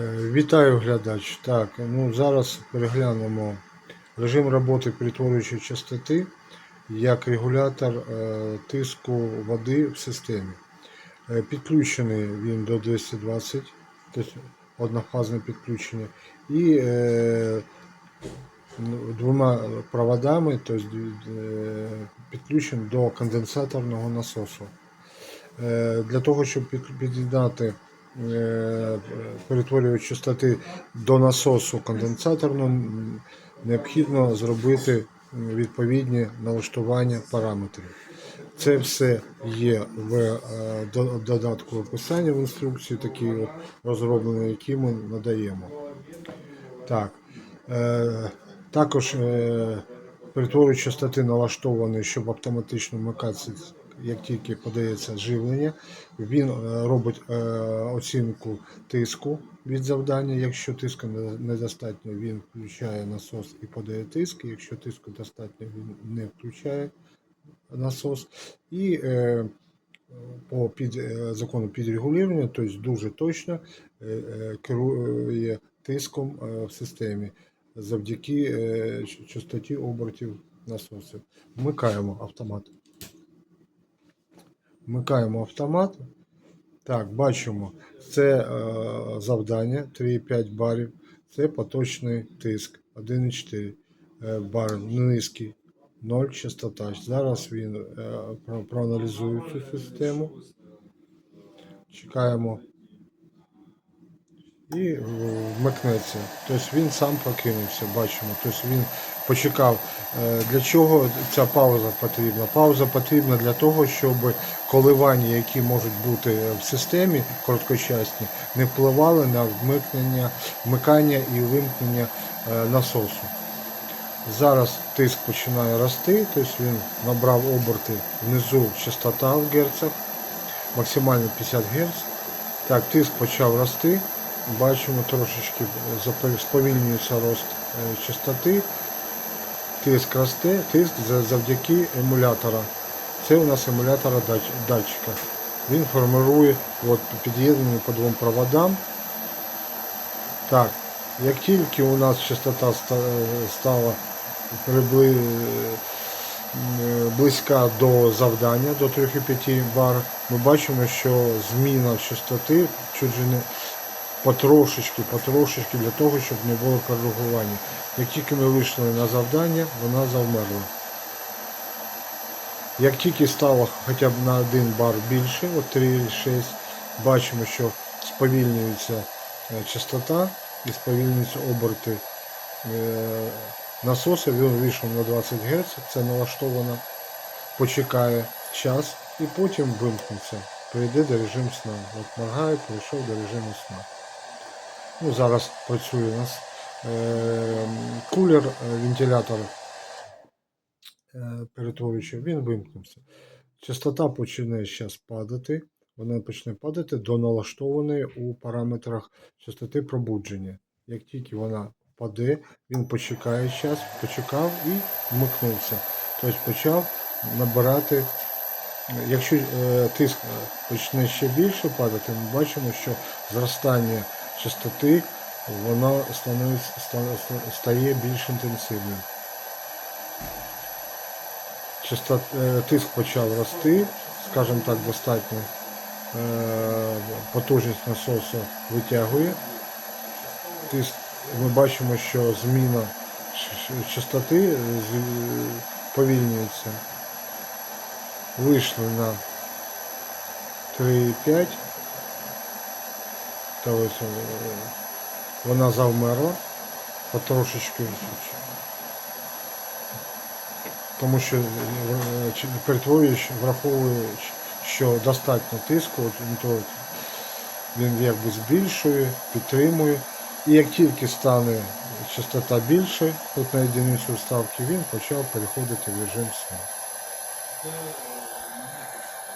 Е, Вітаю глядач. Так, ну зараз переглянемо режим роботи перетворюючої частоти як регулятор е, тиску води в системі. Е, Підключений він до 220, тобто однофазне підключення, і ну, двома проводами, тобто підключений до конденсаторного насосу. Для того, щоб під- під'єднати перетворювач частоти до насосу конденсаторного, необхідно зробити відповідні налаштування параметрів. Це все є в е, додатку описання в інструкції, такий от розроблений, який ми надаємо. Так. Е, також е, перетворювач частоти налаштований, щоб автоматично вмикатися, як тільки подається живлення. Він е, робить е, оцінку тиску від завдання. Якщо тиску недостатньо, він включає насос і подає тиск. Якщо тиску достатньо, він не включає насос. І е, по під, закону підрегулювання, тобто дуже точно керує тиском в системі завдяки частоті обертів насосів. Вмикаємо автомат. Вмикаємо автомат. Так, бачимо, це е, завдання 3,5 барів. Це поточний тиск 1,4 е, бар низький 0 частота. Зараз він е, про- проаналізує цю систему. Чекаємо. І е, вмикнеться. Тобто він сам прокинувся, бачимо. Тобто він почекав. Е, Для чого ця пауза потрібна? Пауза потрібна для того, щоб коливання, які можуть бути в системі короткочасні, не впливали на вмикнення, вмикання і вимкнення е, насосу. Зараз тиск починає рости, тобто він набрав оберти внизу частота в герцах, максимально 50 Гц. Так, тиск почав рости. Бачимо трошечки сповільнюється рост е, частоти. Тиск росте, тиск завдяки емулятора. Це у нас емулятора датчика. Він формирує от, під'єднаний по двом проводам. Так, як тільки у нас частота стала е, близька до завдання, до 3,5 бар, ми бачимо, що зміна частоти чуть же потрошечки, потрошечки для того, щоб не було коригування. Як тільки ми вийшли на завдання, вона завмерла. Як тільки стало хоча б на 1 бар більше, от 3,6, бачимо, що сповільнюється е, частота і сповільнюються оберти е, насоса. Він вийшов на 20 Гц, це налаштовано, почекає час і потім вимкнеться. Перейде до режиму сна. От моргає, перейшов до режиму сна. Ну, зараз працює у нас е, кулер, е, вентилятор е, перетворюючи, він вимкнувся. Частота почне зараз падати. Вона почне падати до налаштованої у параметрах частоти пробудження. Як тільки вона паде, він почекає час, почекав і вмикнувся. Тобто почав набирати. Якщо тиск почне ще більше падати, ми бачимо, що зростання частоти ста- стає більш інтенсивним. Частот, е, тиск почав рости, скажімо так, достатньо. Е, Потужність насосу витягує. Тиск, ми бачимо, що зміна частоти повільнюється. Вийшли на 3,5. Та ось, е, вона завмерла потрошечки. Тому що е, перетворюєш, враховує, що достатньо тиску, то він якби збільшує, підтримує. І як тільки стане частота більше, тут на одиницю ставки, він почав переходити в режим сну.